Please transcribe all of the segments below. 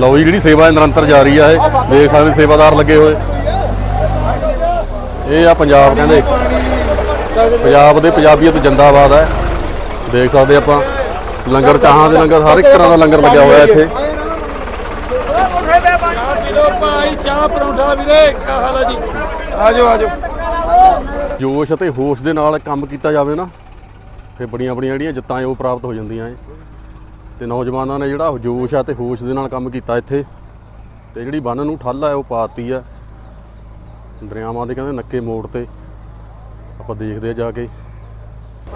ਲਓ ਜੀ, ਜਿਹੜੀ ਸੇਵਾ ਹੈ ਨਿਰੰਤਰ ਜਾਰੀ ਆ ਇਹ, ਦੇਖ ਸਕਦੇ ਸੇਵਾਦਾਰ ਲੱਗੇ ਹੋਏ। ਇਹ ਆ ਪੰਜਾਬ, ਕਹਿੰਦੇ। ਪੰਜਾਬ ਦੇ ਪੰਜਾਬੀਅਤ ਜਿੰਦਾਬਾਦ ਹੈ ਦੇਖ ਸਕਦੇ ਆਪਾਂ, ਲੰਗਰ ਚਾਹਾਂ ਦੇ ਲੰਗਰ, ਹਰ ਇੱਕ ਤਰ੍ਹਾਂ ਦਾ ਲੰਗਰ ਲੱਗਿਆ ਹੋਇਆ ਇੱਥੇ। ਭਾਈ ਚਾਹ ਪਰੌਂਠਾ ਵੀਰੇ ਕੀ ਹਾਲ ਹੈ ਜੀ ਆਜੋ ਆਜੋ ਜੋਸ਼ ਅਤੇ ਹੋਸ਼ ਦੇ ਨਾਲ ਕੰਮ ਕੀਤਾ ਜਾਵੇ ਨਾ, ਫਿਰ ਬੜੀਆਂ ਬੜੀਆਂ ਜਿਹੜੀਆਂ ਜਿੱਤਾਂ ਹੈ ਉਹ ਪ੍ਰਾਪਤ ਹੋ ਜਾਂਦੀਆਂ ਏ ਤੇ ਨੌਜਵਾਨਾਂ ਨੇ ਜਿਹੜਾ ਜੋਸ਼ ਆ ਤੇ ਹੋਸ਼ ਦੇ ਨਾਲ ਕੰਮ ਕੀਤਾ ਇੱਥੇ। ਤੇ ਜਿਹੜੀ ਬੰਨ ਨੂੰ ਠੱਲ ਹੈ ਉਹ ਪਾਤੀ ਆ। ਦਰਿਆਵਾਂ ਦੇ ਕਹਿੰਦੇ ਨੱਕੇ ਮੋੜ ਤੇ। ਆਪਾਂ ਦੇਖਦੇ ਆ ਜਾ ਕੇ।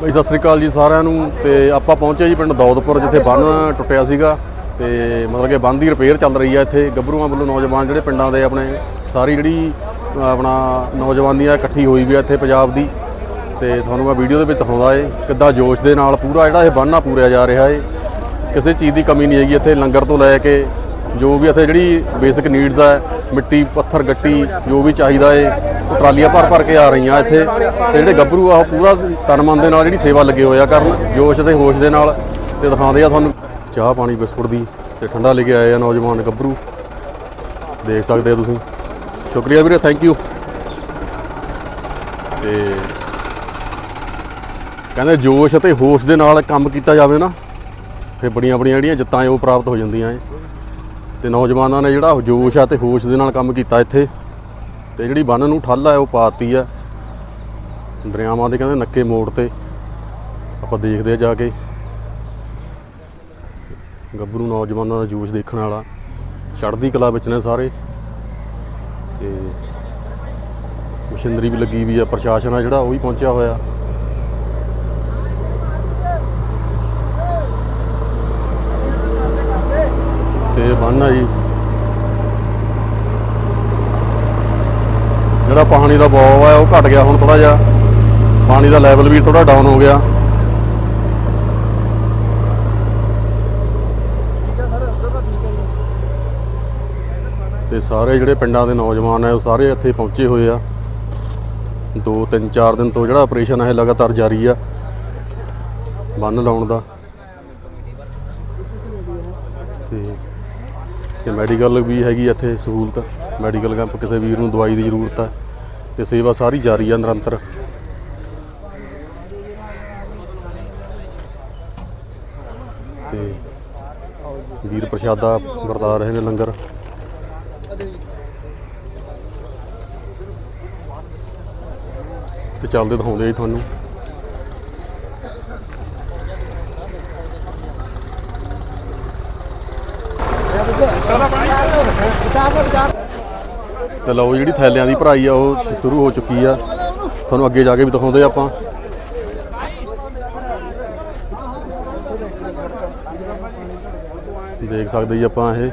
ਬਈ ਸਤਿ ਸ੍ਰੀ ਅਕਾਲ ਜੀ ਸਾਰਿਆਂ ਨੂੰ। ਤੇ ਆਪਾਂ ਪਹੁੰਚੇ ਜੀ ਪਿੰਡ ਦੌਦਪੁਰ ਜਿੱਥੇ ਬੰਨ ਟੁੱਟਿਆ ਸੀਗਾ। ਤੇ ਮਤਲਬ ਕਿ ਬੰਨ ਦੀ ਰਿਪੇਅਰ ਚੱਲ ਰਹੀ ਆ ਇੱਥੇ। ਗੱਭਰੂਆਂ ਵੱਲੋਂ ਨੌਜਵਾਨ ਜਿਹੜੇ ਪਿੰਡਾਂ ਦੇ ਆਪਣੇ ਸਾਰੀ ਜਿਹੜੀ ਅ, ਆਪਣਾ ਨੌਜਵਾਨੀਆਂ ਇਕੱਠੀ ਹੋਈ ਵੀ ਆ ਇੱਥੇ ਪੰਜਾਬ ਦੀ। ਤੇ ਤੁਹਾਨੂੰ ਮੈਂ ਵੀਡੀਓ ਦੇ ਵਿੱਚ ਦਿਖਾਉਂਦਾ ਏ ਕਿੱਦਾਂ ਜੋਸ਼ ਦੇ ਨਾਲ ਪੂਰਾ ਜਿਹੜਾ ਇਹ ਬੰਨ੍ਹ ਆ ਪੂਰਿਆ ਜਾ ਰਿਹਾ ਏ। ਕਿਸੇ ਚੀਜ਼ ਦੀ ਕਮੀ ਨਹੀਂ ਹੈਗੀ ਇੱਥੇ ਲੰਗਰ ਤੋਂ ਲੈ ਕੇ ਜੋ ਵੀ ਇੱਥੇ ਜਿਹੜੀ ਬੇਸਿਕ ਨੀਡਸ ਆ, ਮਿੱਟੀ, ਪੱਥਰ, ਗੱਟੀ, ਜੋ ਵੀ ਚਾਹੀਦਾ ਏ, ਉਹ ਟਰਾਲੀਆਂ ਭਰ ਭਰ ਕੇ ਆ ਰਹੀਆਂ ਇੱਥੇ। ਤੇ ਜਿਹੜੇ ਗੱਭਰੂ ਆ, ਉਹ ਪੂਰਾ ਤਨ ਦੇ ਨਾਲ ਜਿਹੜੀ ਸੇਵਾ ਲੱਗੇ ਹੋਏ ਆ ਕਰਨ, ਜੋਸ਼ ਤੇ ਹੋਸ਼ ਦੇ ਨਾਲ ਤੇ ਦਿਖਾਉਂਦੇ ਆ ਤੁਹਾਨੂੰ। ਚਾਹ, ਪਾਣੀ, ਬਿਸਕੁਟ ਦੀ ਤੇ ਠੰਡਾ ਲੈ ਕੇ ਆਏ ਆ ਨੌਜਵਾਨ ਗੱਭਰੂ। ਦੇਖ ਸਕਦੇ ਆ ਤੁਸੀਂ। ਸ਼ੁਕਰੀਆ ਵੀਰੇ ਥੈਂਕ ਯੂ ਤੇ ਕਹਿੰਦੇ ਜੋਸ਼ ਅਤੇ ਹੋਸ਼ ਦੇ ਨਾਲ ਕੰਮ ਕੀਤਾ ਜਾਵੇ ਨਾ ਫਿਰ ਬੜੀਆਂ ਬੜੀਆਂ ਜਿਹੜੀਆਂ ਜਿੱਤਾਂ ਹੈ ਉਹ ਪ੍ਰਾਪਤ ਹੋ ਜਾਂਦੀਆਂ ਏ ਤੇ ਨੌਜਵਾਨਾਂ ਨੇ ਜਿਹੜਾ ਜੋਸ਼ ਆ ਤੇ ਹੋਸ਼ ਦੇ ਨਾਲ ਕੰਮ ਕੀਤਾ ਇੱਥੇ। ਤੇ ਜਿਹੜੀ ਬੰਨ ਨੂੰ ਠੱਲ ਹੈ ਉਹ ਪਾਤੀ ਆ। ਦਰਿਆਵਾਂ ਦੇ ਕਹਿੰਦੇ ਨੱਕੇ ਮੋੜ ਤੇ। ਆਪਾਂ ਦੇਖਦੇ ਆ ਜਾ ਕੇ। ਗੱਭਰੂ ਨੌਜਵਾਨਾਂ ਦਾ ਜੋਸ਼ ਦੇਖਣ ਵਾਲਾ। ਚੜ੍ਹਦੀ ਕਲਾ ਵਿੱਚ ਨੇ ਸਾਰੇ। ਤੇ ਮਸ਼ੀਨਰੀ ਵੀ ਲੱਗੀ ਵੀ ਆ, ਪ੍ਰਸ਼ਾਸਨ ਆ ਜਿਹੜਾ, ਉਹ ਵੀ ਪਹੁੰਚਿਆ ਹੋਇਆ ਤੇ ਇਹ ਬੰਨ ਆ ਜੀ। ਜਿਹੜਾ ਪਾਣੀ ਦਾ ਬਹਾਅ ਹੈ ਉਹ ਘਟ ਗਿਆ ਹੁਣ ਥੋੜਾ ਜਿਹਾ। ਪਾਣੀ ਦਾ ਲੈਵਲ ਵੀ ਥੋੜਾ ਡਾਊਨ ਹੋ ਗਿਆ। ਤੇ ਸਾਰੇ ਜਿਹੜੇ ਪਿੰਡਾਂ ਦੇ ਨੌਜਵਾਨ ਆ ਉਹ ਸਾਰੇ ਇੱਥੇ ਪਹੁੰਚੇ ਹੋਏ ਆ। ਦੋ ਤਿੰਨ ਚਾਰ ਦਿਨ ਤੋਂ ਜਿਹੜਾ ਆਪਰੇਸ਼ਨ ਹੈ ਲਗਾਤਾਰ ਜਾਰੀ ਆ। ਬੰਨ ਲਾਉਣ ਦਾ। ਤੇ ਮੈਡੀਕਲ ਵੀ ਹੈਗੀ ਇੱਥੇ ਸਹੂਲਤ, ਮੈਡੀਕਲ ਕੈਂਪ ਕਿਸੇ ਵੀਰ ਨੂੰ ਦਵਾਈ ਦੀ ਜ਼ਰੂਰਤ ਹੈ ਤੇ ਸੇਵਾ ਸਾਰੀ ਜਾਰੀ ਆ ਨਿਰੰਤਰ। ਤੇ ਵੀਰ ਪ੍ਰਸ਼ਾਦਾ ਵਰਤਾ ਰਹੇ ਨੇ ਲੰਗਰ। ਤੇ ਚੱਲਦੇ ਦਿਖਾਉਂਦੇ ਆ ਜੀ ਤੁਹਾਨੂੰ। ਤੇ ਲਓ ਜਿਹੜੀ ਥੈਲਿਆਂ ਦੀ ਭਰਾਈ ਆ, ਉਹ ਸ਼ੁਰੂ ਹੋ ਚੁੱਕੀ ਆ। ਤੁਹਾਨੂੰ ਅੱਗੇ ਜਾ ਕੇ ਵੀ ਦਿਖਾਉਂਦੇ ਆਪਾਂ। ਦੇਖ ਸਕਦੇ ਜੀ ਆਪਾਂ ਇਹ।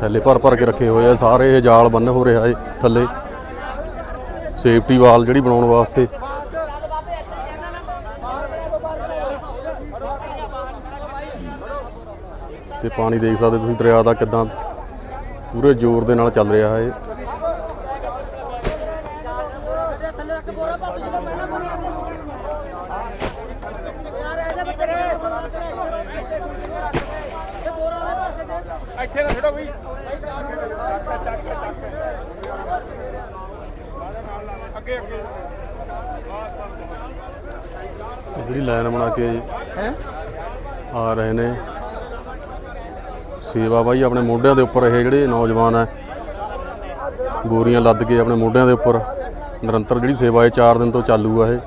ਥੈਲੇ ਭਰ ਭਰ ਕੇ ਰੱਖੇ ਹੋਏ ਆ, ਸਾਰੇ ਇਹ ਜਾਲ ਬੰਨ ਹੋ ਰਿਹਾ ਏ ਥੱਲੇ। ਸੇਫਟੀ ਵਾਲ ਜਿਹੜੀ ਬਣਾਉਣ ਵਾਸਤੇ। ਤੇ ਪਾਣੀ ਦੇਖ ਸਕਦੇ ਤੁਸੀਂ ਦਰਿਆ ਦਾ ਕਿਦਾਂ ਪੂਰੇ ਜ਼ੋਰ ਦੇ ਨਾਲ ਚੱਲ ਰਿਹਾ ਹੈ ਇੱਥੇ ਨਾ ਛੱਡੋ ਬਈ ਅੱਗੇ ਅੱਗੇ ਇਹ ਜਿਹੜੀ ਲਾਈਨ ਬਣਾ ਕੇ ਆ ਰਹੇ ਨੇ। ਸੇਵਾ ਬਾਈ ਆਪਣੇ ਮੋਢਿਆਂ ਦੇ ਉੱਪਰ ਇਹ ਜਿਹੜੇ ਨੌਜਵਾਨ ਆ ਬੋਰੀਆਂ ਲੱਦ ਕੇ ਆਪਣੇ ਮੋਢਿਆਂ ਦੇ ਉੱਪਰ ਨਿਰੰਤਰ ਜਿਹੜੀ ਸੇਵਾ ਹੈ 4 ਦਿਨ ਤੋਂ ਚਾਲੂ ਆ ਇਹ। ਹੋ?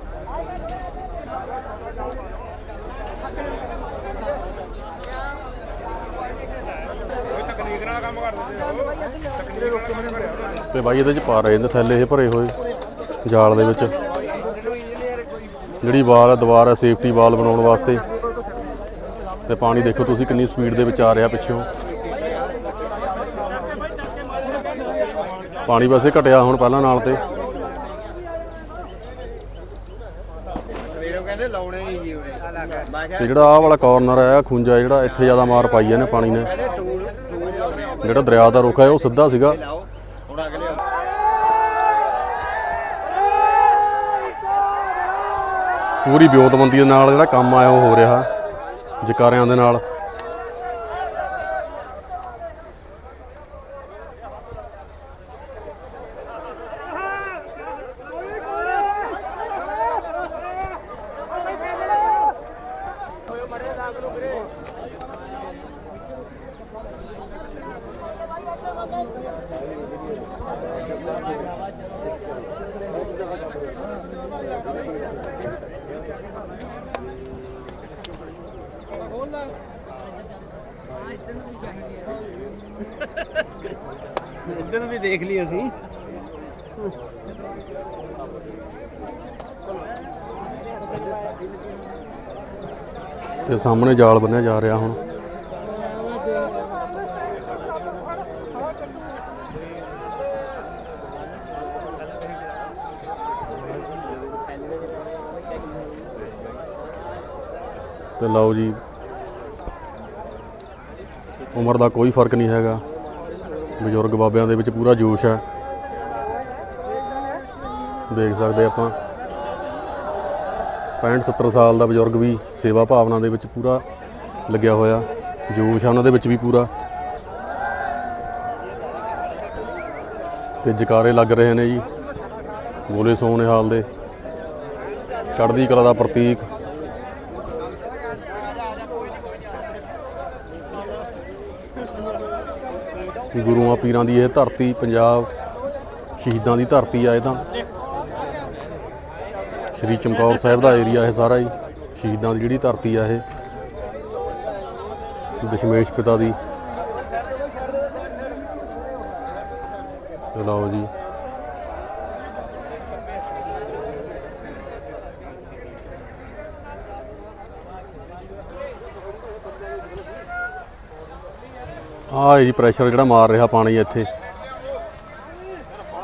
ਤੇ ਬਾਈ ਇਹਦੇ ਚ ਪਾ ਰਹੇ ਨੇ ਥੈਲੇ ਇਹ ਭਰੇ ਹੋਏ। ਜਾਲ ਦੇ ਵਿੱਚ। ਜਿਹੜੀ ਵਾਲ ਹੈ ਦੀਵਾਰ ਹੈ ਸੇਫਟੀ ਵਾਲ ਬਣਾਉਣ ਵਾਸਤੇ। ਤੇ ਪਾਣੀ ਦੇਖੋ ਤੁਸੀਂ ਕਿੰਨੀ ਸਪੀਡ ਦੇ ਵਿੱਚ ਆ ਰਿਹਾ ਪਿੱਛੋਂ। ਪਾਣੀ ਵੈਸੇ ਘਟਿਆ ਹੁਣ ਪਹਿਲਾਂ ਨਾਲ ਤੇ। ਤੇ ਜਿਹੜਾ ਆਹ ਵਾਲਾ ਕਾਰਨਰ ਹੈ ਖੁੰਝਾ ਜਿਹੜਾ ਇੱਥੇ ਜ਼ਿਆਦਾ ਮਾਰ ਪਾਈ ਇਹਨੇ ਪਾਣੀ ਨੇ। ਜਿਹੜਾ ਦਰਿਆ ਦਾ ਰੁੱਖ ਹੈ ਉਹ ਸਿੱਧਾ ਸੀਗਾ ਲਾਓ ਹੁਣ ਅਗਲੇ ਪੂਰੀ ਵਿਉਂਤਬੰਦੀ ਦੇ ਨਾਲ ਜਿਹੜਾ ਕੰਮ ਆਇਆ ਉਹ ਹੋ ਰਿਹਾ ਜਕਾਰਿਆਂ ਦੇ ਨਾਲ। ਦੇਖ ਲਈ ਅਸੀਂ। ਤੇ ਸਾਹਮਣੇ ਜਾਲ ਬੰਨਿਆ ਜਾ ਰਿਹਾ ਹੁਣ। ਤੇ ਲਓ ਜੀ। ਉਮਰ ਦਾ ਕੋਈ ਫ਼ਰਕ ਨਹੀਂ ਹੈਗਾ। ਬਜ਼ੁਰਗ ਬਾਬਿਆਂ ਦੇ ਵਿੱਚ ਪੂਰਾ ਜੋਸ਼ ਹੈ। ਦੇਖ ਸਕਦੇ ਆਪਾਂ। 65 70 ਸਾਲ ਦਾ ਬਜ਼ੁਰਗ ਵੀ ਸੇਵਾ ਭਾਵਨਾ ਦੇ ਵਿੱਚ ਪੂਰਾ ਲੱਗਿਆ ਹੋਇਆ। ਜੋਸ਼ ਆ ਉਹਨਾਂ ਦੇ ਵਿੱਚ ਵੀ ਪੂਰਾ। ਤੇ ਜਕਾਰੇ ਲੱਗ ਰਹੇ ਨੇ ਜੀ। ਬੋਲੇ ਸੋਹਣੇ ਹਾਲ ਦੇ। ਚੜ੍ਹਦੀ ਕਲਾ ਦਾ ਪ੍ਰਤੀਕ। ਗੁਰੂਆਂ ਪੀਰਾਂ ਦੀ ਇਹ ਧਰਤੀ ਪੰਜਾਬ ਸ਼ਹੀਦਾਂ ਦੀ ਧਰਤੀ ਆ ਇਹ ਤਾਂ। ਸ਼੍ਰੀ ਚਮਕੌਰ ਸਾਹਿਬ ਦਾ ਏਰੀਆ ਇਹ ਸਾਰਾ ਹੀ, ਸ਼ਹੀਦਾਂ ਦੀ ਜਿਹੜੀ ਧਰਤੀ ਆ ਇਹ। ਦਸ਼ਮੇਸ਼ ਪਿਤਾ ਦੀ। ਲਓ ਜੀ। ਆਹ ਜੀ ਪ੍ਰੈਸ਼ਰ ਜਿਹੜਾ ਮਾਰ ਰਿਹਾ ਪਾਣੀ ਇੱਥੇ।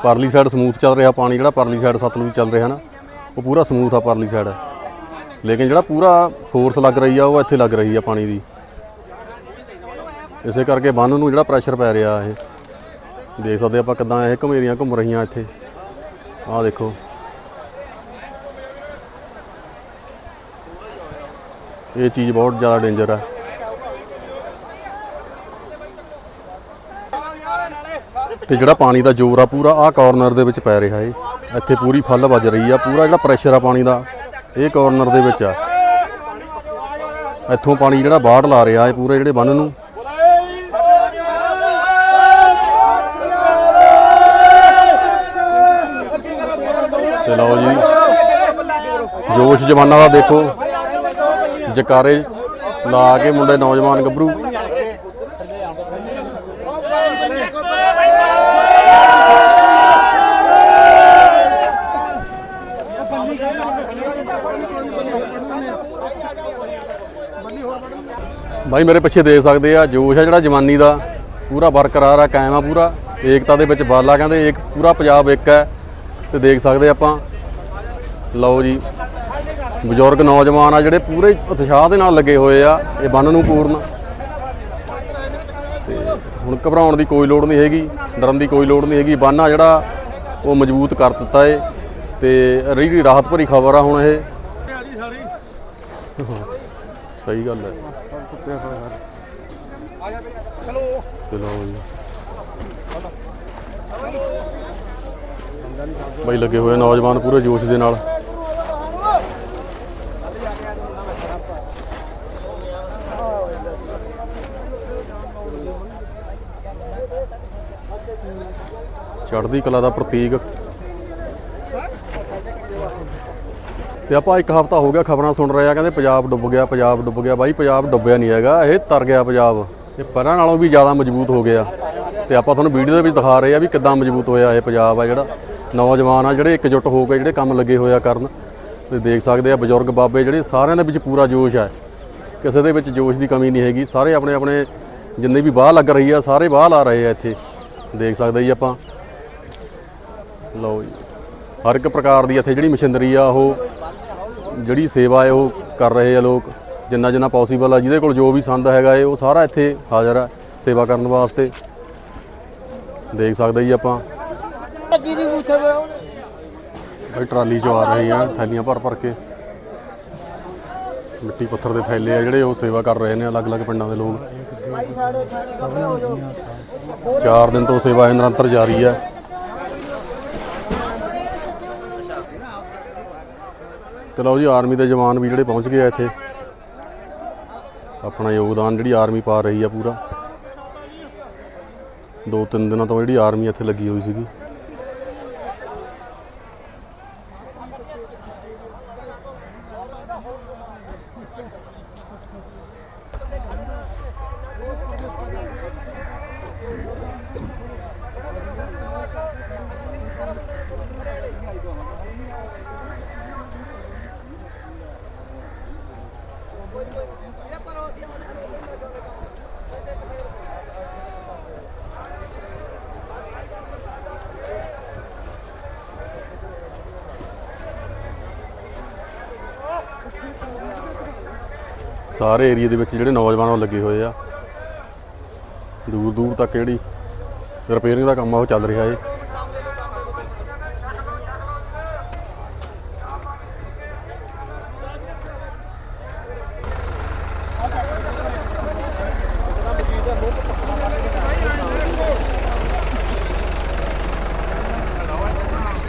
ਪਰਲੀ ਸਾਈਡ ਸਮੂਥ ਚੱਲ ਰਿਹਾ ਪਾਣੀ ਜਿਹੜਾ, ਪਰਲੀ ਸਾਈਡ ਸਤਲੁਜ ਚੱਲ ਰਿਹਾ ਨਾ, ਉਹ ਪੂਰਾ ਸਮੂਥ ਆ ਪਰਲੀ ਸਾਈਡ ਲੇਕਿਨ ਜਿਹੜਾ ਪੂਰਾ ਫੋਰਸ ਲੱਗ ਰਹੀ ਆ, ਉਹ ਇੱਥੇ ਲੱਗ ਰਹੀ ਆ ਪਾਣੀ ਦੀ। ਇਸੇ ਕਰਕੇ ਬੰਨ ਨੂੰ ਜਿਹੜਾ ਪ੍ਰੈਸ਼ਰ ਪੈ ਰਿਹਾ ਇਹ। ਦੇਖ ਸਕਦੇ ਆਪਾਂ ਕਿਦਾਂ ਇਹ ਘਮੇਰੀਆਂ ਘੁੰਮ ਰਹੀਆਂ ਇੱਥੇ। ਆਹ ਦੇਖੋ। ਇਹ ਚੀਜ਼ ਬਹੁਤ ਜ਼ਿਆਦਾ ਡੇਂਜਰ ਆ। ਤੇ ਜਿਹੜਾ ਪਾਣੀ ਦਾ ਜ਼ੋਰ ਆ ਪੂਰਾ ਆਹ ਕਾਰਨਰ ਦੇ ਵਿੱਚ ਪੈ ਰਿਹਾ ਏ। ਇੱਥੇ ਪੂਰੀ ਫੁੱਲ ਵੱਜ ਰਹੀ ਆ, ਪੂਰਾ ਜਿਹੜਾ ਪ੍ਰੈਸ਼ਰ ਆ ਪਾਣੀ ਦਾ, ਇਹ ਕਾਰਨਰ ਦੇ ਵਿੱਚ ਆ। ਇੱਥੋਂ ਪਾਣੀ ਜਿਹੜਾ ਬਾਹਰ ਲਾ ਰਿਹਾ ਏ ਪੂਰੇ ਜਿਹੜੇ ਬੰਨ ਨੂੰ। ਤੇ ਲਓ ਜੀ, ਜੋਸ਼ ਜਵਾਨਾਂ ਦਾ ਦੇਖੋ। ਜਕਾਰੇ ਲਾ ਕੇ ਮੁੰਡੇ ਨੌਜਵਾਨ ਗੱਭਰੂ। ਭਾਈ ਮੇਰੇ ਪਿੱਛੇ ਦੇਖ ਸਕਦੇ ਆ, ਜੋਸ਼ ਆ ਜਿਹੜਾ ਜਵਾਨੀ ਦਾ। ਪੂਰਾ ਬਰਕਰਾਰ ਆ, ਕਾਇਮ ਆ ਪੂਰਾ। ਏਕਤਾ ਦੇ ਵਿੱਚ ਬਾਲਾ ਕਹਿੰਦੇ ਇੱਕ ਪੂਰਾ ਪੰਜਾਬ ਇੱਕ ਹੈ। ਤੇ ਦੇਖ ਸਕਦੇ ਆਪਾਂ। ਲਓ ਜੀ, ਬਜ਼ੁਰਗ ਨੌਜਵਾਨ ਆ ਜਿਹੜੇ ਪੂਰੇ ਉਤਸ਼ਾਹ ਦੇ ਨਾਲ ਲੱਗੇ ਹੋਏ ਆ, ਇਹ ਬੰਨ ਨੂੰ ਪੂਰਨ। ਤੇ ਹੁਣ ਘਬਰਾਉਣ ਦੀ ਕੋਈ ਲੋੜ ਨਹੀਂ ਹੈਗੀ, ਡਰਨ ਦੀ ਕੋਈ ਲੋੜ ਨਹੀਂ ਹੈਗੀ। ਬੰਨ ਆ ਜਿਹੜਾ, ਉਹ ਮਜ਼ਬੂਤ ਕਰ ਦਿੱਤਾ ਏ। ਤੇ ਰਹੀ ਰਾਹਤ ਭਰੀ ਖਬਰ ਆ ਹੁਣ ਇਹ। ਸਹੀ ਗੱਲ ਹੈ। ਤੇ ਲਓ ਜੀ। ਬਈ ਲੱਗੇ ਹੋਏ ਨੌਜਵਾਨ ਪੂਰੇ ਜੋਸ਼ ਦੇ ਨਾਲ। ਚੜ੍ਹਦੀ ਕਲਾ ਦਾ ਪ੍ਰਤੀਕ ਤੇ ਆਪਾਂ ਇੱਕ ਹਫਤਾ ਹੋ ਗਿਆ ਖਬਰਾਂ ਸੁਣ ਰਹੇ ਆ, ਕਹਿੰਦੇ ਪੰਜਾਬ ਡੁੱਬ ਗਿਆ, ਪੰਜਾਬ ਡੁੱਬ ਗਿਆ। ਬਾਈ, ਪੰਜਾਬ ਡੁੱਬਿਆ ਨਹੀਂ ਹੈਗਾ, ਇਹ ਤਰ ਗਿਆ ਪੰਜਾਬ। ਇਹ ਪਹਿਲਾਂ ਨਾਲੋਂ ਵੀ ਜ਼ਿਆਦਾ ਮਜ਼ਬੂਤ ਹੋ ਗਿਆ। ਤੇ ਆਪਾਂ ਤੁਹਾਨੂੰ ਵੀਡੀਓ ਦੇ ਵਿੱਚ ਦਿਖਾ ਰਹੇ ਆ ਵੀ ਕਿੱਦਾਂ ਮਜ਼ਬੂਤ ਹੋਇਆ ਇਹ ਪੰਜਾਬ ਆ ਜਿਹੜਾ। ਨੌਜਵਾਨ ਆ ਜਿਹੜੇ ਇਕਜੁੱਟ ਹੋ ਕੇ ਜਿਹੜੇ ਕੰਮ ਲੱਗੇ ਹੋਇਆ ਕਰਨ। ਤੇ ਦੇਖ ਸਕਦੇ ਆ ਬਜ਼ੁਰਗ ਬਾਬੇ ਜਿਹੜੇ ਸਾਰਿਆਂ ਦੇ ਵਿੱਚ ਪੂਰਾ ਜੋਸ਼ ਹੈ ਕਿਸੇ ਦੇ ਵਿੱਚ ਜੋਸ਼ ਦੀ ਕਮੀ ਨਹੀਂ ਹੈਗੀ। ਸਾਰੇ ਆਪਣੇ ਆਪਣੇ ਜਿੰਨੇ ਵੀ ਬਾਹਰ ਲੱਗ ਰਹੀ ਆ, ਸਾਰੇ ਬਾਹਰ ਲਾ ਰਹੇ ਆ ਇੱਥੇ। ਦੇਖ ਸਕਦੇ ਜੀ ਆਪਾਂ। ਲਓ ਜੀ। ਹਰ ਇੱਕ ਪ੍ਰਕਾਰ ਦੀ ਇੱਥੇ ਜਿਹੜੀ ਮਸ਼ੀਨਰੀ ਆ, ਉਹ ਜਿਹੜੀ ਸੇਵਾ ਹੈ ਉਹ ਕਰ ਰਹੇ ਆ ਲੋਕ ਜਿੰਨਾ ਜਿੰਨਾ ਪੋਸੀਬਲ ਆ ਜਿਹਦੇ ਕੋਲ ਜੋ ਵੀ ਸੰਦ ਹੈਗਾ ਏ ਉਹ ਸਾਰਾ ਇੱਥੇ ਹਾਜ਼ਰ ਆ ਸੇਵਾ ਕਰਨ ਵਾਸਤੇ। ਦੇਖ ਸਕਦੇ ਜੀ ਆਪਾਂ। ਇਹ ਟਰਾਲੀ ਚੋਂ ਆ ਰਹੇ ਆ ਥੈਲੀਆਂ ਭਰ ਭਰ ਕੇ। ਮਿੱਟੀ ਪੱਥਰ ਦੇ ਥੈਲੇ ਆ ਜਿਹੜੇ ਉਹ ਸੇਵਾ ਕਰ ਰਹੇ ਨੇ ਅਲੱਗ-ਅਲੱਗ ਪਿੰਡਾਂ ਦੇ ਲੋਕ। ਚਾਰ ਦਿਨ ਤੋਂ ਸੇਵਾ ਨਿਰੰਤਰ ਜਾਰੀ ਹੈ ਤੇ ਲਓ ਜੀ, ਆਰਮੀ ਦੇ ਜਵਾਨ ਵੀ ਜਿਹੜੇ ਪਹੁੰਚ ਗਏ ਆ ਇੱਥੇ। ਆਪਣਾ ਯੋਗਦਾਨ ਜਿਹੜੀ ਆਰਮੀ ਪਾ ਰਹੀ ਆ ਪੂਰਾ। ਦੋ ਤਿੰਨ ਦਿਨਾਂ ਤੋਂ ਜਿਹੜੀ ਆਰਮੀ ਇੱਥੇ ਲੱਗੀ ਹੋਈ ਸੀਗੀ। ਸਾਰੇ ਏਰੀਆ ਦੇ ਵਿੱਚ ਜਿਹੜੇ ਨੌਜਵਾਨ ਉਹ ਲੱਗੇ ਹੋਏ ਆ। ਦੂਰ ਦੂਰ ਤੱਕ ਜਿਹੜੀ ਰਿਪੇਅਰਿੰਗ ਦਾ ਕੰਮ ਆ, ਉਹ ਚੱਲ ਰਿਹਾ ਏ।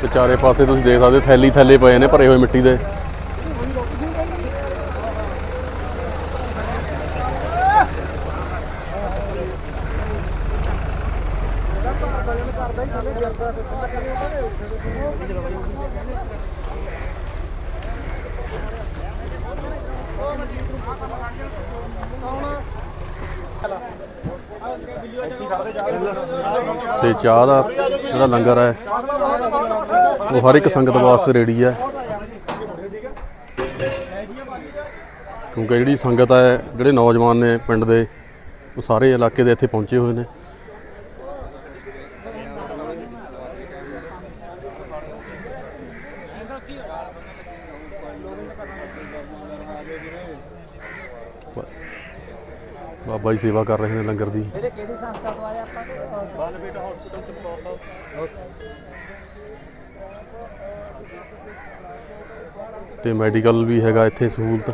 ਤੇ ਚਾਰੇ ਪਾਸੇ ਤੁਸੀਂ ਦੇਖ ਸਕਦੇ ਥੈਲੀ ਥੈਲੇ ਪਏ ਨੇ ਭਰੇ ਹੋਏ ਮਿੱਟੀ ਦੇ। ਤੇ ਚਾਹ ਦਾ ਜਿਹੜਾ ਲੰਗਰ ਹੈ, ਉਹ ਹਰ ਇੱਕ ਸੰਗਤ ਵਾਸਤੇ ਰੇੜੀ ਹੈ। ਕਿਉਂਕਿ ਜਿਹੜੀ ਸੰਗਤ ਹੈ, ਜਿਹੜੇ ਨੌਜਵਾਨ ਨੇ ਪਿੰਡ ਦੇ, ਉਹ ਸਾਰੇ ਇਲਾਕੇ ਦੇ ਇੱਥੇ ਪਹੁੰਚੇ ਹੋਏ ਨੇ। ਬਾਬਾ ਜੀ ਸੇਵਾ ਕਰ ਰਹੇ ਨੇ ਲੰਗਰ ਦੀ। ਕਿਹੜੀ ਸੰਸਥਾ ਤੋਂ ਆਏ ਆਪਾਂ? ਤੇ ਮੈਡੀਕਲ ਵੀ ਹੈਗਾ ਇੱਥੇ ਸਹੂਲਤ।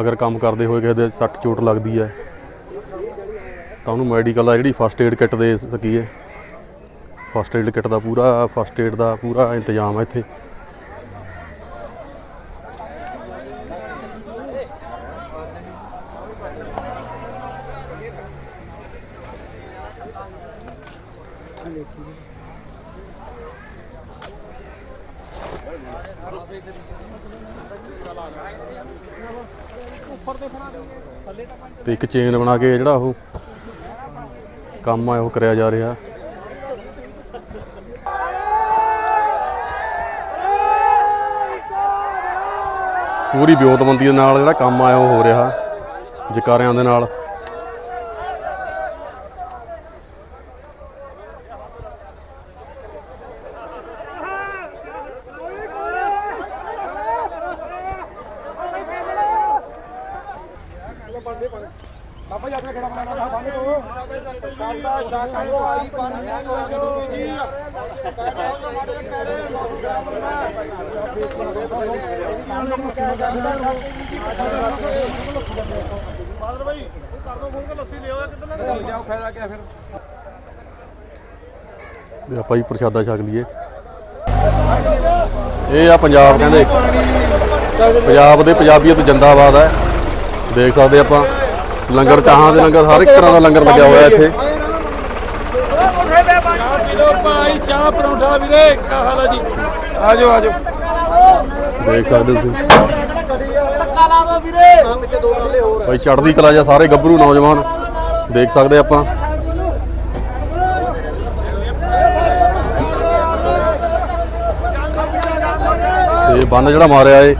ਅਗਰ ਕੰਮ ਕਰਦੇ ਹੋਏ ਕਿਸੇ ਦੇ ਸੱਟ ਚੋਟ ਲੱਗਦੀ ਹੈ ਤਾਂ ਉਹਨੂੰ ਮੈਡੀਕਲ ਆ ਜਿਹੜੀ ਫਸਟ ਏਡ ਕਿੱਟ ਦੇ ਸਕੀਏ। ਫਸਟ ਏਡ ਕਿੱਟ ਦਾ ਪੂਰਾ ਫਸਟ ਏਡ ਦਾ ਪੂਰਾ ਇੰਤਜ਼ਾਮ ਹੈ ਇੱਥੇ। ਤੇ ਇੱਕ ਚੇਨ ਬਣਾ ਕੇ ਜਿਹੜਾ ਉਹ ਕੰਮ ਆ ਉਹ ਕਰਿਆ ਜਾ ਰਿਹਾ। ਪੂਰੀ ਵਿਉਂਤਬੰਦੀ ਦੇ ਨਾਲ ਜਿਹੜਾ ਕੰਮ ਆ ਉਹ ਹੋ ਰਿਹਾ ਜਕਾਰਿਆਂ ਦੇ ਨਾਲ। ਬਾਬਾ ਜੀ ਆਪਣੇ ਖੜਾ ਬਣਾਣਾ ਬੰਨ ਕੋ ਸਾਡਾ ਸ਼ਾਕਾ ਕੋ ਆਈ ਬੰਨ ਕੋ ਜੀ ਫਾਦਰ ਭਾਈ ਕਰ ਦੋ ਫੋਨ ਕੇ ਲੱਸੀ ਲਿਓ ਕਿੱਧਰ ਲੈ ਜਾਓ ਫਾਇਦਾ ਕਿਆ ਫਿਰ ਆਪਾਂ ਹੀ ਪ੍ਰਸ਼ਾਦਾ ਛਕ ਲਈਏ। ਇਹ ਆ ਪੰਜਾਬ, ਕਹਿੰਦੇ। ਪੰਜਾਬ ਦੇ ਪੰਜਾਬੀਅਤ ਜਿੰਦਾਬਾਦ ਹੈ। ਦੇਖ ਸਕਦੇ ਆਪਾਂ। ਲੰਗਰ ਚਾਹਾਂ ਦੇ ਲੰਗਰ, ਹਰ ਇੱਕ ਤਰ੍ਹਾਂ ਦਾ ਲੰਗਰ ਲੱਗਿਆ ਹੋਇਆ ਇੱਥੇ। ਕਿਲੋ ਭਾਈ ਚਾਹ ਪਰੌਂਠਾ ਵੀਰੇ ਕੀ ਹਾਲ ਹੈ ਜੀ ਆਜੋ ਆਜੋ ਦੇਖ ਸਕਦੇ ਤੁਸੀਂ। ਧੱਕਾ ਲਾ ਦੋ ਵੀਰੇ ਭਾਈ ਚੜ੍ਹਦੀ ਕਲਾ ਜਾਂ ਸਾਰੇ ਗੱਭਰੂ ਨੌਜਵਾਨ, ਦੇਖ ਸਕਦੇ ਆਪਾਂ। ਇਹ ਬੰਨ ਜਿਹੜਾ ਮਾਰਿਆ ਏ।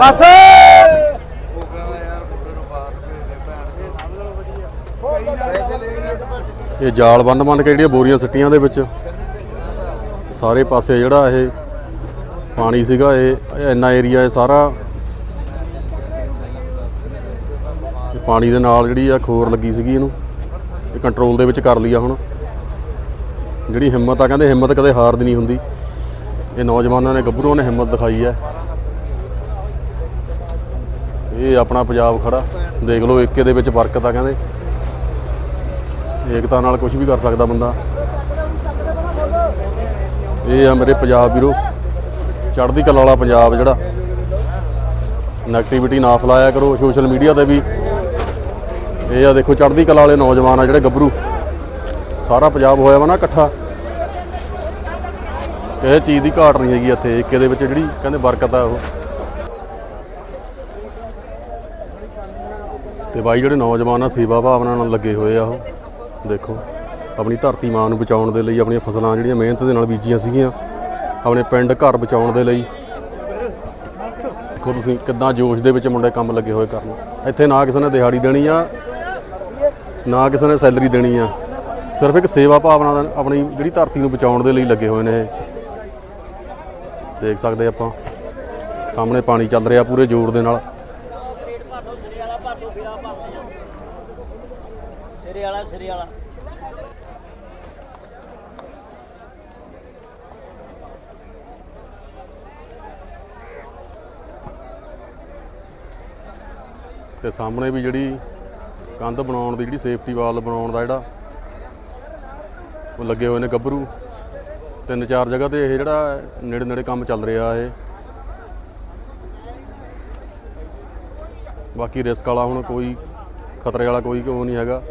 ਬਸ। ਇਹ ਜਾਲ ਬੰਨ ਬੰਨ ਕੇ ਜਿਹੜੀਆਂ ਬੋਰੀਆਂ ਸਿੱਟੀਆਂ ਦੇ ਵਿੱਚ। ਸਾਰੇ ਪਾਸੇ ਜਿਹੜਾ ਇਹ ਪਾਣੀ ਸੀਗਾ, ਇਹ ਇੰਨਾ ਏਰੀਆ ਇਹ ਸਾਰਾ ਪਾਣੀ ਦੇ ਨਾਲ ਜਿਹੜੀ ਆ ਖੋਰ ਲੱਗੀ ਸੀਗੀ ਇਹਨੂੰ। ਇਹ ਕੰਟਰੋਲ ਦੇ ਵਿੱਚ ਕਰ ਲਿਆ ਹੁਣ। ਜਿਹੜੀ ਹਿੰਮਤ ਆ, ਕਹਿੰਦੇ ਹਿੰਮਤ ਕਦੇ ਹਾਰਦੀ ਨਹੀਂ ਹੁੰਦੀ। ਇਹ ਨੌਜਵਾਨਾਂ ਨੇ, ਗੱਭਰੂਆਂ ਨੇ ਹਿੰਮਤ ਦਿਖਾਈ ਹੈ ਇਹ ਆਪਣਾ ਪੰਜਾਬ ਖੜਾ। ਦੇਖ ਲਓ, ਏਕੇ ਦੇ ਵਿੱਚ ਬਰਕਤ ਆ, ਕਹਿੰਦੇ। ਏਕਤਾ ਨਾਲ ਕੁਝ ਵੀ ਕਰ ਸਕਦਾ ਬੰਦਾ। ਇਹ ਆ ਮੇਰੇ ਪੰਜਾਬ ਵੀਰੋ, ਚੜ੍ਹਦੀ ਕਲਾ ਵਾਲਾ ਪੰਜਾਬ ਜਿਹੜਾ। ਨੈਗੇਟਿਵਿਟੀ ਨਾ ਫੈਲਾਇਆ ਕਰੋ ਸੋਸ਼ਲ ਮੀਡੀਆ ਤੇ ਵੀ। ਇਹ ਆ ਦੇਖੋ, ਚੜ੍ਹਦੀ ਕਲਾ ਵਾਲੇ ਨੌਜਵਾਨ ਆ ਜਿਹੜੇ ਗੱਭਰੂ। ਸਾਰਾ ਪੰਜਾਬ ਹੋਇਆ ਵਾ ਨਾ ਇਕੱਠਾ। ਇਹ ਚੀਜ਼ ਦੀ ਘਾਟ ਨਹੀਂ ਹੈਗੀ ਇੱਥੇ, ਏਕੇ ਦੇ ਵਿੱਚ ਜਿਹੜੀ ਕਹਿੰਦੇ ਬਰਕਤ ਆ ਉਹ। ਤੇ ਬਾਈ ਜਿਹੜੇ ਨੌਜਵਾਨ ਆ, ਸੇਵਾ ਭਾਵਨਾ ਨਾਲ ਲੱਗੇ ਹੋਏ ਆ ਉਹ। ਦੇਖੋ, ਆਪਣੀ ਧਰਤੀ ਮਾਂ ਨੂੰ ਬਚਾਉਣ ਦੇ ਲਈ, ਆਪਣੀਆਂ ਫਸਲਾਂ ਜਿਹੜੀਆਂ ਮਿਹਨਤ ਦੇ ਨਾਲ ਬੀਜੀਆਂ ਸੀਗੀਆਂ, ਆਪਣੇ ਪਿੰਡ ਘਰ ਬਚਾਉਣ ਦੇ ਲਈ। ਦੇਖੋ ਤੁਸੀਂ ਕਿੱਦਾਂ ਜੋਸ਼ ਦੇ ਵਿੱਚ ਮੁੰਡੇ ਕੰਮ ਲੱਗੇ ਹੋਏ ਕਰਨ। ਇੱਥੇ ਨਾ ਕਿਸੇ ਨੇ ਦਿਹਾੜੀ ਦੇਣੀ ਆ, ਨਾ ਕਿਸੇ ਨੇ ਸੈਲਰੀ ਦੇਣੀ ਆ। ਸਿਰਫ ਇੱਕ ਸੇਵਾ ਭਾਵਨਾ ਨਾਲ ਆਪਣੀ ਜਿਹੜੀ ਧਰਤੀ ਨੂੰ ਬਚਾਉਣ ਦੇ ਲਈ ਲੱਗੇ ਹੋਏ ਨੇ ਇਹ। ਦੇਖ ਸਕਦੇ ਆਪਾਂ, ਸਾਹਮਣੇ ਪਾਣੀ ਚੱਲ ਰਿਹਾ ਪੂਰੇ ਜ਼ੋਰ ਦੇ ਨਾਲ। ਸਿਰੇ ਵਾਲਾ ਸਿਰੇ ਵਾਲਾ। ਤੇ ਸਾਹਮਣੇ ਵੀ ਜਿਹੜੀ ਕੰਧ ਬਣਾਉਣ ਦੀ, ਜਿਹੜੀ ਸੇਫਟੀ ਵਾਲ ਬਣਾਉਣ ਦਾ ਜਿਹੜਾ, ਉਹ ਲੱਗੇ ਹੋਏ ਨੇ ਗੱਭਰੂ। ਤਿੰਨ ਚਾਰ ਜਗ੍ਹਾ ਤੇ ਇਹ ਜਿਹੜਾ ਨੇੜੇ ਨੇੜੇ ਕੰਮ ਚੱਲ ਰਿਹਾ ਇਹ। ਬਾਕੀ ਰਿਸਕ ਵਾਲਾ ਹੁਣ ਕੋਈ, ਖਤਰੇ ਵਾਲਾ ਕੋਈ ਉਹ ਨਹੀਂ ਹੈਗਾ।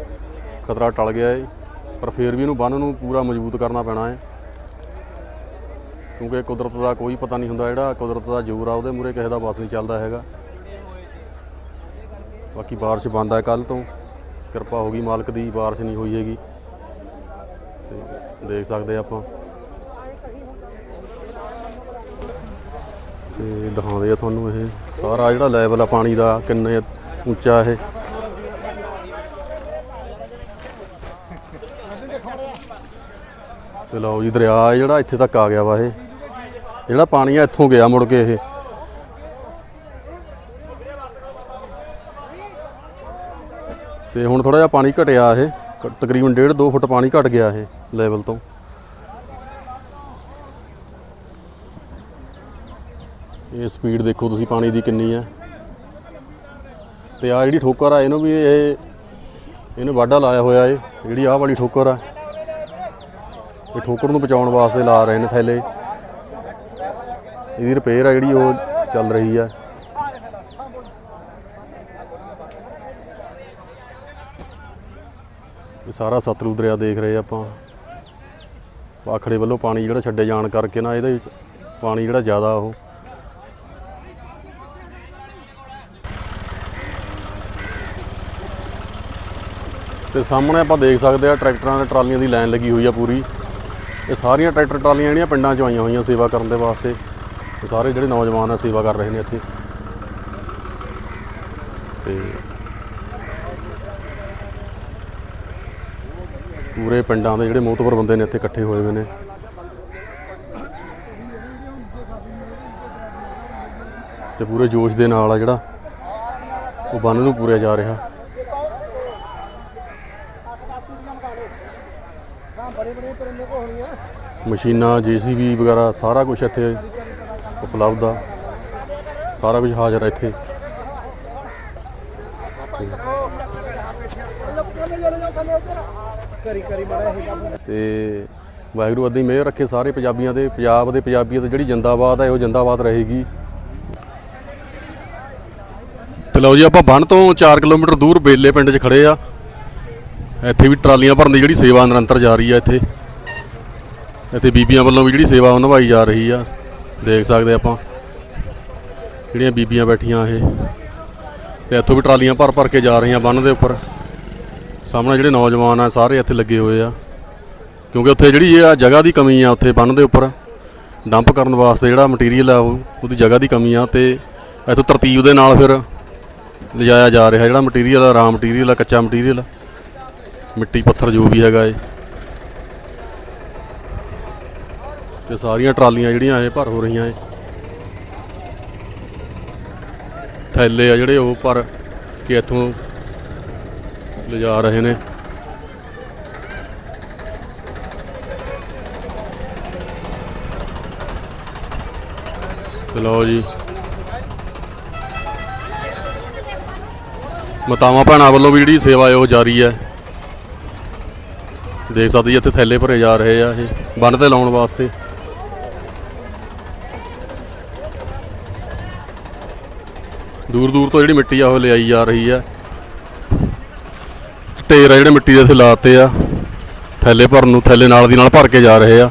ਖਤਰਾ ਟਲ ਗਿਆ ਏ, ਪਰ ਫਿਰ ਵੀ ਇਹਨੂੰ ਬੰਨ ਨੂੰ ਪੂਰਾ ਮਜ਼ਬੂਤ ਕਰਨਾ ਪੈਣਾ ਹੈ ਕਿਉਂਕਿ ਕੁਦਰਤ ਦਾ ਕੋਈ ਪਤਾ ਨਹੀਂ ਹੁੰਦਾ ਜਿਹੜਾ, ਕੁਦਰਤ ਦਾ ਜ਼ੋਰ ਆ, ਉਹਦੇ ਮੂਰੇ ਕਿਸੇ ਦਾ ਬਸ ਨਹੀਂ ਚੱਲਦਾ ਹੈਗਾ। ਬਾਕੀ ਬਾਰਿਸ਼ ਬੰਦ ਹੈ ਕੱਲ ਤੋਂ। ਕਿਰਪਾ ਹੋ ਗਈ ਮਾਲਕ ਦੀ, ਬਾਰਿਸ਼ ਨਹੀਂ ਹੋਈ ਹੈਗੀ। ਦੇਖ ਸਕਦੇ ਆਪਾਂ। ਤੇ ਦਿਖਾਉਂਦੇ ਆ ਤੁਹਾਨੂੰ ਇਹ। ਸਾਰਾ ਜਿਹੜਾ ਲੈਵਲ ਆ ਪਾਣੀ ਦਾ, ਕਿੰਨੇ ਉੱਚਾ ਇਹ। ਤੇ ਲਓ ਜੀ ਦਰਿਆ ਜਿਹੜਾ ਇੱਥੇ ਤੱਕ ਆ ਗਿਆ ਵਾ ਇਹ। ਜਿਹੜਾ ਪਾਣੀ ਆ ਇੱਥੋਂ ਗਿਆ ਮੁੜ ਕੇ ਇਹ। ਤੇ ਹੁਣ ਥੋੜਾ ਜਿਹਾ ਪਾਣੀ ਘਟਿਆ ਇਹ। ਤਕਰੀਬਨ 1.5 2 ਫੁੱਟ ਪਾਣੀ ਘਟ ਗਿਆ ਇਹ ਲੈਵਲ ਤੋਂ। ਇਹ ਸਪੀਡ ਦੇਖੋ ਤੁਸੀਂ ਪਾਣੀ ਦੀ ਕਿੰਨੀ ਹੈ ਤੇ ਆ ਜਿਹੜੀ ਠੋਕਰ ਆ, ਇਹਨੂੰ ਵੀ ਇਹ, ਇਹਨੇ ਵਾਢਾ ਲਾਇਆ ਹੋਇਆ ਏ ਜਿਹੜੀ ਆਹ ਵਾਲੀ ਠੋਕਰ ਆ। ਇਹ ਠੋਕਰ ਨੂੰ ਬਚਾਉਣ ਵਾਸਤੇ ਲਾ ਰਹੇ ਨੇ ਥੈਲੇ। ਇਹਦੀ ਰਿਪੇਅਰ ਆ ਜਿਹੜੀ, ਉਹ ਚੱਲ ਰਹੀ ਆ। ਇਹ ਸਾਰਾ ਸਤਲੁਜ ਦਰਿਆ ਦੇਖ ਰਹੇ ਆਪਾਂ। ਪਾਖੜੇ ਵੱਲੋਂ ਪਾਣੀ ਜਿਹੜਾ ਛੱਡੇ ਜਾਣ ਕਰਕੇ ਨਾ, ਇਹਦੇ ਵਿੱਚ ਪਾਣੀ ਜਿਹੜਾ ਜ਼ਿਆਦਾ ਉਹ। ਤੇ ਸਾਹਮਣੇ ਆਪਾਂ ਦੇਖ ਸਕਦੇ ਆ, ਟਰੈਕਟਰਾਂ ਤੇ ਟਰਾਲੀਆਂ ਦੀ ਲਾਈਨ ਲੱਗੀ ਹੋਈ ਆ ਪੂਰੀ। ਇਹ ਸਾਰੀਆਂ ਟਰੈਕਟਰ ਟਰਾਲੀਆਂ ਜਿਹੜੀਆਂ ਪਿੰਡਾਂ 'ਚ ਆਈਆਂ ਹੋਈਆਂ ਸੇਵਾ ਕਰਨ ਦੇ ਵਾਸਤੇ। ਇਹ ਸਾਰੇ ਜਿਹੜੇ ਨੌਜਵਾਨ ਆ ਸੇਵਾ ਕਰ ਰਹੇ ਨੇ ਇੱਥੇ। ਤੇ ਪੂਰੇ ਪਿੰਡਾਂ ਦੇ ਜਿਹੜੇ ਮੋਤਬਰ ਬੰਦੇ ਨੇ ਇੱਥੇ ਇਕੱਠੇ ਹੋਏ ਹੋਏ ਨੇ। ਤੇ ਪੂਰੇ ਜੋਸ਼ ਦੇ ਨਾਲ ਆ ਜਿਹੜਾ ਉਹ ਬੰਨ ਨੂੰ ਪੂਰਿਆ ਜਾ ਰਿਹਾ। ਮਸ਼ੀਨਾਂ, ਜੀਸੀਬੀ ਵਗੈਰਾ, ਸਾਰਾ ਕੁਝ ਇੱਥੇ ਉਪਲਬਧ ਆ। ਸਾਰਾ ਕੁਝ ਹਾਜ਼ਰ ਹੈ ਇੱਥੇ। ਤੇ ਵਾਹਿਗੁਰੂ ਅੱਦੀ ਮਿਹਰ ਰੱਖੇ ਸਾਰੇ ਪੰਜਾਬੀਆਂ ਦੇ। ਪੰਜਾਬ ਦੇ ਪੰਜਾਬੀਆਂ ਤੇ ਜਿਹੜੀ ਜਿੰਦਾਬਾਦ ਹੈ ਉਹ ਜਿੰਦਾਬਾਦ ਰਹੇਗੀ। ਤੇ ਲਓ ਜੀ, ਆਪਾਂ ਬਣ ਤੋਂ 4 ਕਿਲੋਮੀਟਰ ਦੂਰ ਬੇਲੇ ਪਿੰਡ 'ਚ ਖੜੇ ਆ। ਇੱਥੇ ਵੀ ਟਰਾਲੀਆਂ ਭਰਨ ਦੀ ਜਿਹੜੀ ਸੇਵਾ ਨਿਰੰਤਰ ਜਾਰੀ ਆ ਇੱਥੇ। ਇੱਥੇ ਬੀਬੀਆਂ ਵੱਲੋਂ ਵੀ ਜਿਹੜੀ ਸੇਵਾ ਉਹ ਨਿਭਾਈ ਜਾ ਰਹੀ ਆ। ਦੇਖ ਸਕਦੇ ਆਪਾਂ ਜਿਹੜੀਆਂ ਬੀਬੀਆਂ ਬੈਠੀਆਂ ਇਹ। ਤੇ ਇੱਥੋਂ ਵੀ ਟਰਾਲੀਆਂ ਭਰ ਭਰ ਕੇ ਜਾ ਰਹੀਆਂ ਬੰਨ ਦੇ ਉੱਪਰ। ਸਾਹਮਣੇ ਜਿਹੜੇ ਨੌਜਵਾਨ ਆ, ਸਾਰੇ ਇੱਥੇ ਲੱਗੇ ਹੋਏ ਆ। ਕਿਉਂਕਿ ਉੱਥੇ ਜਿਹੜੀ ਇਹ ਆ, ਜਗ੍ਹਾ ਦੀ ਕਮੀ ਆ ਉੱਥੇ ਬੰਨ ਦੇ ਉੱਪਰ। ਡੰਪ ਕਰਨ ਵਾਸਤੇ ਜਿਹੜਾ ਮਟੀਰੀਅਲ ਆ, ਉਹ ਉਹਦੀ ਜਗ੍ਹਾ ਦੀ ਕਮੀ ਆ ਤੇ ਇੱਥੋਂ ਤਰਤੀਬ ਦੇ ਨਾਲ ਫਿਰ ਲਿਜਾਇਆ ਜਾ ਰਿਹਾ ਜਿਹੜਾ ਮਟੀਰੀਅਲ ਆ ਰਾ ਮਟੀਰੀਅਲ ਆ, ਕੱਚਾ ਮਟੀਰੀਅਲ ਆ। ਮਿੱਟੀ ਪੱਥਰ ਜੋ ਵੀ ਹੈਗਾ ਏ। ਤੇ ਸਾਰੀਆਂ ਟਰਾਲੀਆਂ ਜਿਹੜੀਆਂ ਇਹ ਭਰ ਹੋ ਰਹੀਆਂ ਏ। ਥੈਲੇ ਆ ਜਿਹੜੇ ਉਹ ਭਰ ਕੇ ਇੱਥੋਂ ਲਿਜਾ ਰਹੇ ਨੇ। ਲਓ ਜੀ। ਮਤਾਵਾਂ ਭੈਣਾਂ ਵੱਲੋਂ ਵੀ ਜਿਹੜੀ ਸੇਵਾ ਹੈ ਉਹ ਜਾਰੀ ਹੈ। ਦੇਖ ਸਕਦੇ ਜੀ, ਇੱਥੇ ਥੈਲੇ ਭਰੇ ਜਾ ਰਹੇ ਆ ਇਹ, ਬੰਨ ਤੇ ਲਾਉਣ ਵਾਸਤੇ। ਦੂਰ ਦੂਰ ਤੋਂ ਜਿਹੜੀ ਮਿੱਟੀ ਆ, ਉਹ ਲਿਆਈ ਜਾ ਰਹੀ ਆ। ਢੇਰ ਆ ਜਿਹੜੇ ਮਿੱਟੀ ਦੇ ਇੱਥੇ ਲਾਤੇ ਆ, ਥੈਲੇ ਭਰਨ ਨੂੰ, ਥੈਲੇ ਨਾਲ ਦੀ ਨਾਲ ਭਰ ਕੇ ਜਾ ਰਹੇ ਆ।